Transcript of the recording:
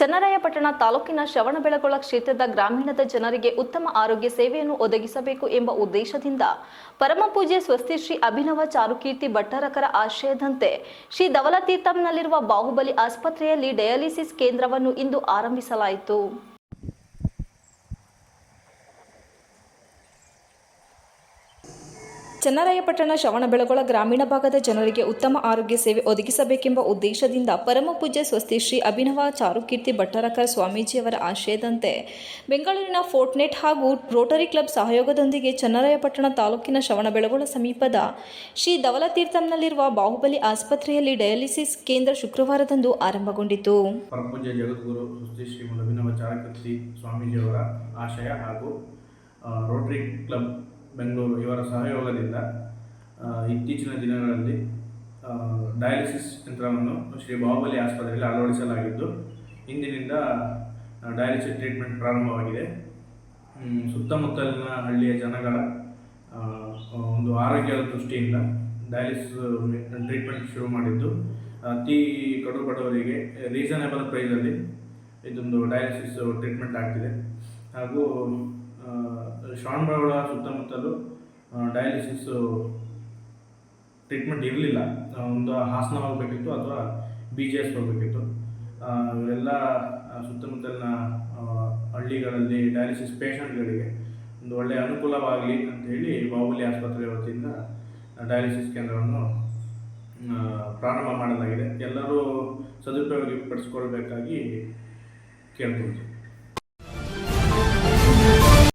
ಚನ್ನರಾಯಪಟ್ಟಣ ತಾಲೂಕಿನ ಶ್ರವಣಬೆಳಗೊಳ ಕ್ಷೇತ್ರದ ಗ್ರಾಮೀಣದ ಜನರಿಗೆ ಉತ್ತಮ ಆರೋಗ್ಯ ಸೇವೆಯನ್ನು ಒದಗಿಸಬೇಕು ಎಂಬ ಉದ್ದೇಶದಿಂದ ಪರಮಪೂಜ್ಯ ಸ್ವಸ್ತಿ ಶ್ರೀ ಅಭಿನವ ಚಾರುಕೀರ್ತಿ ಭಟ್ಟರಕರ ಆಶಯದಂತೆ ಶ್ರೀ ಧವಲತೀರ್ಥಂನಲ್ಲಿರುವ ಬಾಹುಬಲಿ ಆಸ್ಪತ್ರೆಯಲ್ಲಿ ಡಯಾಲಿಸಿಸ್ ಕೇಂದ್ರವನ್ನು ಇಂದು ಆರಂಭಿಸಲಾಯಿತು. ಚನ್ನರಾಯಪಟ್ಟಣ ಶ್ರವಣಬೆಳಗೊಳ ಗ್ರಾಮೀಣ ಭಾಗದ ಜನರಿಗೆ ಉತ್ತಮ ಆರೋಗ್ಯ ಸೇವೆ ಒದಗಿಸಬೇಕೆಂಬ ಉದ್ದೇಶದಿಂದ ಪರಮಪೂಜ್ಯ ಸ್ವಸ್ತಿ ಶ್ರೀ ಅಭಿನವ ಚಾರುಕೀರ್ತಿ ಭಟ್ಟರಕರ್ ಸ್ವಾಮೀಜಿಯವರ ಆಶಯದಂತೆ ಬೆಂಗಳೂರಿನ ಫೋರ್ಟ್ನೆಟ್ ಹಾಗೂ ರೋಟರಿ ಕ್ಲಬ್ ಸಹಯೋಗದೊಂದಿಗೆ ಚನ್ನರಾಯಪಟ್ಟಣ ತಾಲೂಕಿನ ಶ್ರವಣಬೆಳಗೊಳ ಸಮೀಪದ ಶ್ರೀ ಧವಲತೀರ್ಥಂನಲ್ಲಿರುವ ಬಾಹುಬಲಿ ಆಸ್ಪತ್ರೆಯಲ್ಲಿ ಡಯಾಲಿಸಿಸ್ ಕೇಂದ್ರ ಶುಕ್ರವಾರದಂದು ಆರಂಭಗೊಂಡಿತು. ಸ್ವಾಮೀಜಿಯವರ ಆಶಯ ಹಾಗೂ ರೋಟರಿ ಕ್ಲಬ್ ಬೆಂಗಳೂರು ಇವರ ಸಹಯೋಗದಿಂದ ಇತ್ತೀಚಿನ ದಿನಗಳಲ್ಲಿ ಡಯಾಲಿಸಿಸ್ ಯಂತ್ರವನ್ನು ಶ್ರೀ ಬಾಹುಬಲಿ ಆಸ್ಪತ್ರೆಯಲ್ಲಿ ಅಳವಡಿಸಲಾಗಿದ್ದು, ಇಂದಿನಿಂದ ಡಯಾಲಿಸಿಸ್ ಟ್ರೀಟ್ಮೆಂಟ್ ಪ್ರಾರಂಭವಾಗಿದೆ. ಸುತ್ತಮುತ್ತಲಿನ ಹಳ್ಳಿಯ ಜನಗಳ ಒಂದು ಆರೋಗ್ಯದ ದೃಷ್ಟಿಯಿಂದ ಡಯಾಲಿಸಿಸ್ ಟ್ರೀಟ್ಮೆಂಟ್ ಶುರು ಮಾಡಿದ್ದು, ಅತಿ ಕಡು ಬಡವರಿಗೆ ರೀಸನೇಬಲ್ ಪ್ರೈಸಲ್ಲಿ ಇದೊಂದು ಡಯಾಲಿಸಿಸ್ ಟ್ರೀಟ್ಮೆಂಟ್ ಆಗ್ತಿದೆ. ಹಾಗೂ ಶ್ರವಣಬೆಳಗೊಳ ಸುತ್ತಮುತ್ತಲು ಡಯಾಲಿಸಿಸ್ ಟ್ರೀಟ್ಮೆಂಟ್ ಇರಲಿಲ್ಲ. ಒಂದು ಹಾಸನ ಹೋಗಬೇಕಿತ್ತು ಅಥವಾ ಬಿ ಜಿ ಎಸ್ ಹೋಗಬೇಕಿತ್ತು. ಇವೆಲ್ಲ ಆ, ಸುತ್ತಮುತ್ತಲಿನ ಹಳ್ಳಿಗಳಲ್ಲಿ ಡಯಾಲಿಸಿಸ್ ಪೇಷಂಟ್ಗಳಿಗೆ ಒಂದು ಒಳ್ಳೆಯ ಅನುಕೂಲವಾಗಲಿ ಅಂತ ಹೇಳಿ ಬಾಹುಬಲಿ ಆಸ್ಪತ್ರೆ ವತಿಯಿಂದ ಡಯಾಲಿಸಿಸ್ ಕೇಂದ್ರವನ್ನು ಪ್ರಾರಂಭ ಮಾಡಲಾಗಿದೆ. ಎಲ್ಲರೂ ಸದುಪಯೋಗ ಪಡಿಸ್ಕೊಳ್ಬೇಕಾಗಿ ಕೇಳ್ಕೊಳ್ತೀವಿ